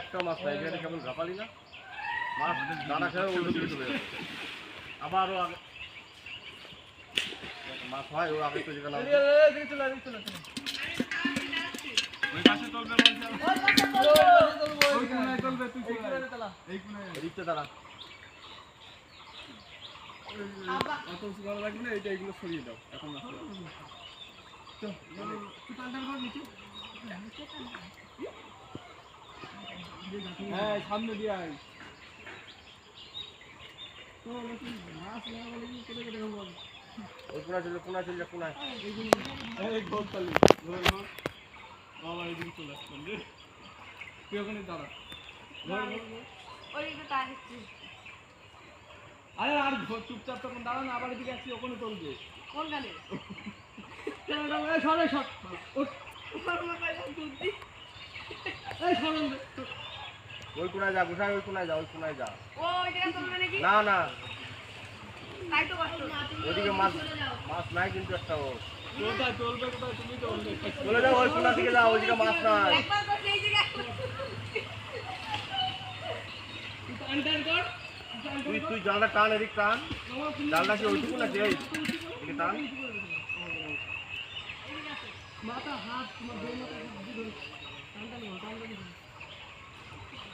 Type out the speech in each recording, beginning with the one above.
একটা মাছ নাই এখানে কেমন ঘাপালি না। মাছ দানা খেয়ে উল্টো দিকে চলে যাচ্ছে। আবারও আগে মাছ হয় ও আগে তো যেখানে এদিকটা দাঁড়া। হ্যাঁ সামনে দিয়ে আয়। চলে চলে বাবা এদিকে চলে আসলাম রে। তুই ওখানে দাঁড়া। আরে আর চুপচাপ তখন দাঁড়া না আবার এদিকে আসছি ওখানে চলবে এই সরে সর। ওঠ। এই সরন রে। ওই কোনায় যা গোসাই ওই কোনায় যা ওই কোনায় যা। না না। ওইদিকে মাছ মাছ নাই কিন্তু একটা ও। চলে যাও ওই কোনা দিকে যাও ওইদিকে মাছ নাই। তুই তুই তুই জালটা টান এদিক টান। জালটা কি ওইটুকু না এই এদিকে টান। মাথা হাত তোমার দুই মাথা হাত দিয়ে ধরে টান টান করো, টান টান করো।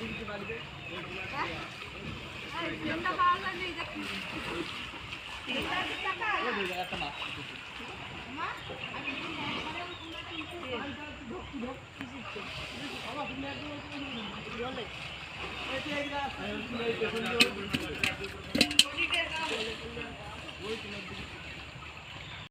বুঝতে পারছ